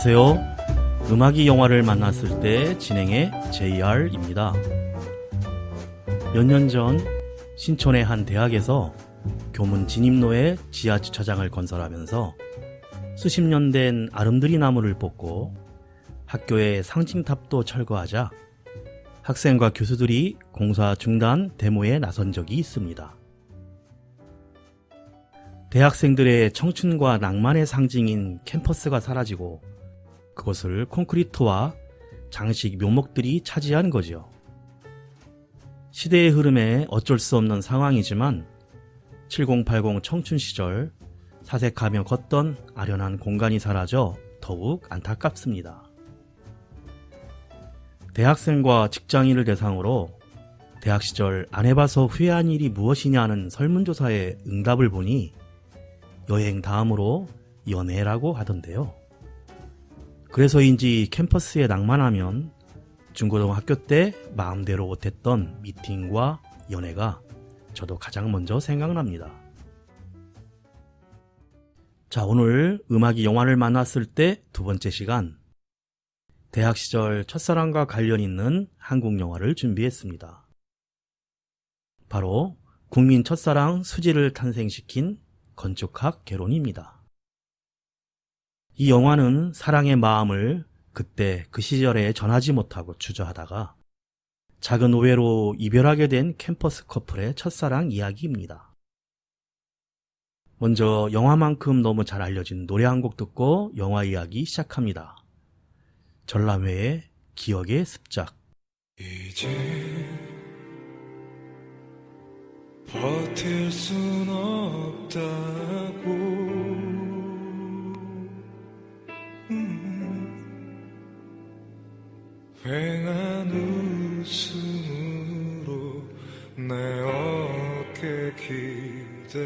안녕하세요. 음악이 영화를 만났을 때 진행의 JR입니다. 몇 년 전 신촌의 한 대학에서 교문 진입로에 지하 주차장을 건설하면서 수십 년 된 아름드리 나무를 뽑고 학교의 상징탑도 철거하자 학생과 교수들이 공사 중단 데모에 나선 적이 있습니다. 대학생들의 청춘과 낭만의 상징인 캠퍼스가 사라지고 그것을 콘크리트와 장식 묘목들이 차지한 거지요. 시대의 흐름에 어쩔 수 없는 상황이지만 7080 청춘 시절 사색하며 걷던 아련한 공간이 사라져 더욱 안타깝습니다. 대학생과 직장인을 대상으로 대학 시절 안 해봐서 후회한 일이 무엇이냐는 설문조사에 응답을 보니 여행 다음으로 연애라고 하던데요. 그래서인지 캠퍼스에 낭만하면 중고등학교 때 마음대로 못했던 미팅과 연애가 저도 가장 먼저 생각납니다. 자, 오늘 음악이 영화를 만났을 때 두 번째 시간. 대학 시절 첫사랑과 관련 있는 한국 영화를 준비했습니다. 바로 국민 첫사랑 수지를 탄생시킨 건축학 개론입니다. 이 영화는 사랑의 마음을 그때 그 시절에 전하지 못하고 주저하다가 작은 오해로 이별하게 된 캠퍼스 커플의 첫사랑 이야기입니다. 먼저 영화만큼 너무 잘 알려진 노래 한 곡 듣고 영화 이야기 시작합니다. 전람회의 기억의 습작 이제 버틸 순 없다고 휑한 웃음으로 내 어깨 기대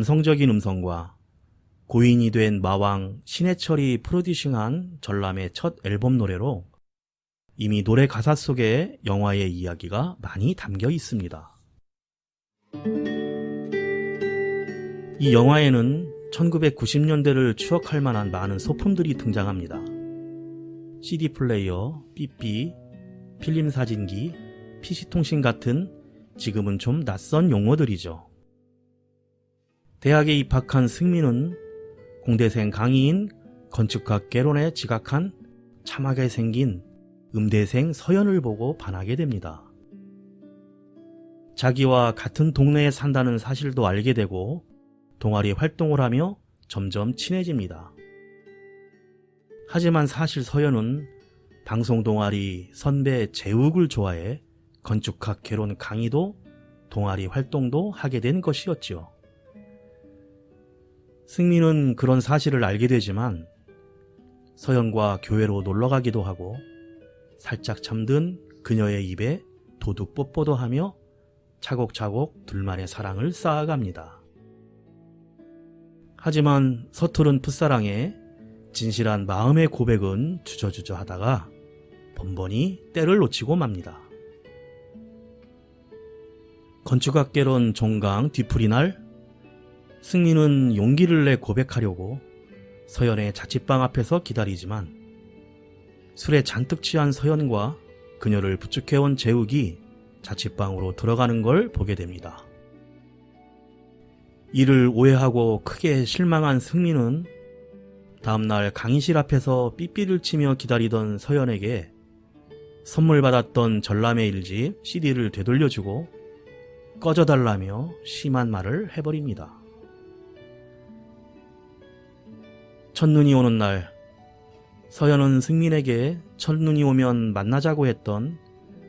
감성적인 음성과 고인이 된 마왕 신해철이 프로듀싱한 전람의 첫 앨범 노래로 이미 노래 가사 속에 영화의 이야기가 많이 담겨 있습니다. 이 영화에는 1990년대를 추억할 만한 많은 소품들이 등장합니다. CD 플레이어, 삐삐, 필름 사진기, PC통신 같은 지금은 좀 낯선 용어들이죠. 대학에 입학한 승민은 공대생 강의인 건축학 개론에 지각한 참하게 생긴 음대생 서연을 보고 반하게 됩니다. 자기와 같은 동네에 산다는 사실도 알게 되고 동아리 활동을 하며 점점 친해집니다. 하지만 사실 서연은 방송 동아리 선배 재욱을 좋아해 건축학 개론 강의도 동아리 활동도 하게 된 것이었지요. 승민은 그런 사실을 알게 되지만 서연과 교회로 놀러 가기도 하고 살짝 잠든 그녀의 입에 도둑 뽀뽀도 하며 차곡차곡 둘만의 사랑을 쌓아갑니다. 하지만 서투른 풋사랑에 진실한 마음의 고백은 주저주저 하다가 번번이 때를 놓치고 맙니다. 건축학개론 종강 뒤풀이 날 승민은 용기를 내 고백하려고 서연의 자취방 앞에서 기다리지만 술에 잔뜩 취한 서연과 그녀를 부축해온 재욱이 자취방으로 들어가는 걸 보게 됩니다. 이를 오해하고 크게 실망한 승민은 다음날 강의실 앞에서 삐삐를 치며 기다리던 서연에게 선물 받았던 전람의 일집 CD를 되돌려주고 꺼져달라며 심한 말을 해버립니다. 첫눈이 오는 날, 서연은 승민에게 첫눈이 오면 만나자고 했던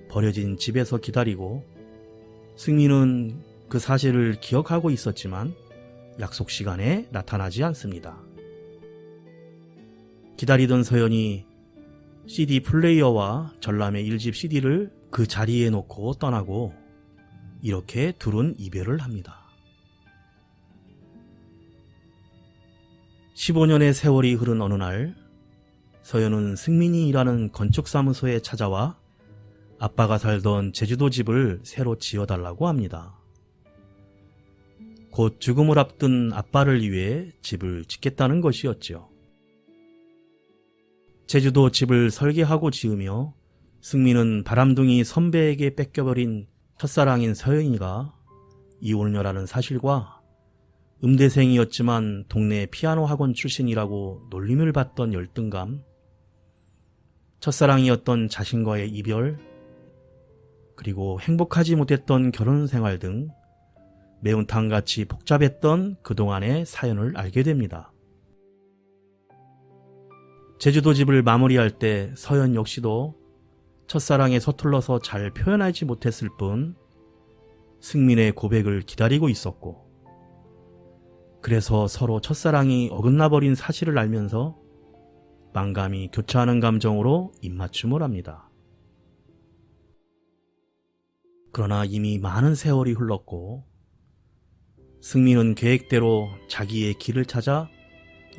버려진 집에서 기다리고 승민은 그 사실을 기억하고 있었지만 약속 시간에 나타나지 않습니다. 기다리던 서연이 CD 플레이어와 전람의 1집 CD를 그 자리에 놓고 떠나고 이렇게 둘은 이별을 합니다. 15년의 세월이 흐른 어느 날 서연은 승민이 일하는 건축사무소에 찾아와 아빠가 살던 제주도 집을 새로 지어달라고 합니다. 곧 죽음을 앞둔 아빠를 위해 집을 짓겠다는 것이었지요. 제주도 집을 설계하고 지으며 승민은 바람둥이 선배에게 뺏겨버린 첫사랑인 서연이가 이혼녀라는 사실과 음대생이었지만 동네 피아노 학원 출신이라고 놀림을 받던 열등감, 첫사랑이었던 자신과의 이별, 그리고 행복하지 못했던 결혼 생활 등 매운탕같이 복잡했던 그동안의 사연을 알게 됩니다. 제주도 집을 마무리할 때 서연 역시도 첫사랑에 서툴러서 잘 표현하지 못했을 뿐 승민의 고백을 기다리고 있었고 그래서 서로 첫사랑이 어긋나버린 사실을 알면서 만감이 교차하는 감정으로 입맞춤을 합니다. 그러나 이미 많은 세월이 흘렀고 승민은 계획대로 자기의 길을 찾아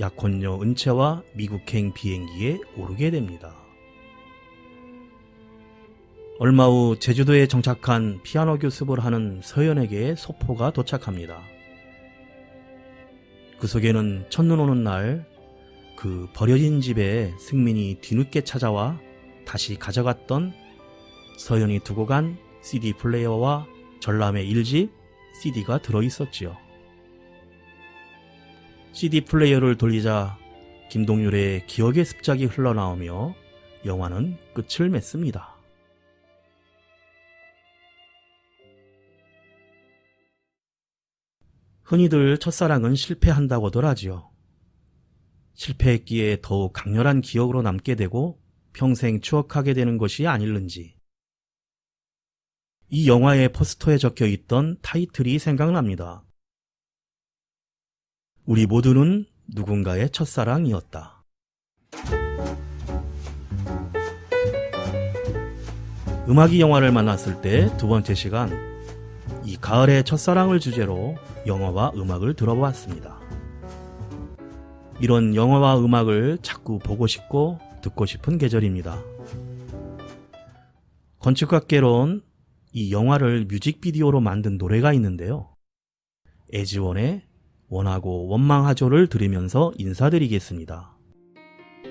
약혼녀 은채와 미국행 비행기에 오르게 됩니다. 얼마 후 제주도에 정착한 피아노 교습을 하는 서연에게 소포가 도착합니다. 그 속에는 첫눈 오는 날 그 버려진 집에 승민이 뒤늦게 찾아와 다시 가져갔던 서연이 두고 간 CD 플레이어와 전람의 1집 CD가 들어있었지요. CD 플레이어를 돌리자 김동률의 기억의 습작이 흘러나오며 영화는 끝을 맺습니다. 흔히들 첫사랑은 실패한다고들 하지요. 실패했기에 더욱 강렬한 기억으로 남게 되고 평생 추억하게 되는 것이 아닐는지. 이 영화의 포스터에 적혀 있던 타이틀이 생각납니다. 우리 모두는 누군가의 첫사랑이었다. 음악이 영화를 만났을 때 두 번째 시간 이 가을의 첫사랑을 주제로 영화와 음악을 들어보았습니다. 이런 영화와 음악을 자꾸 보고 싶고 듣고 싶은 계절입니다. 건축학개론 이 영화를 뮤직비디오로 만든 노래가 있는데요. 에지원의 원하고 원망하죠를 들으면서 인사드리겠습니다.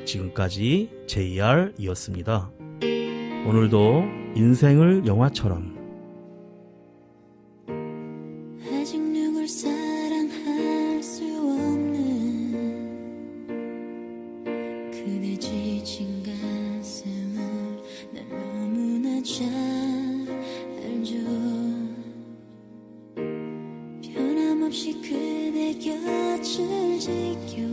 지금까지 JR이었습니다. 오늘도 인생을 영화처럼 곁을 지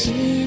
记。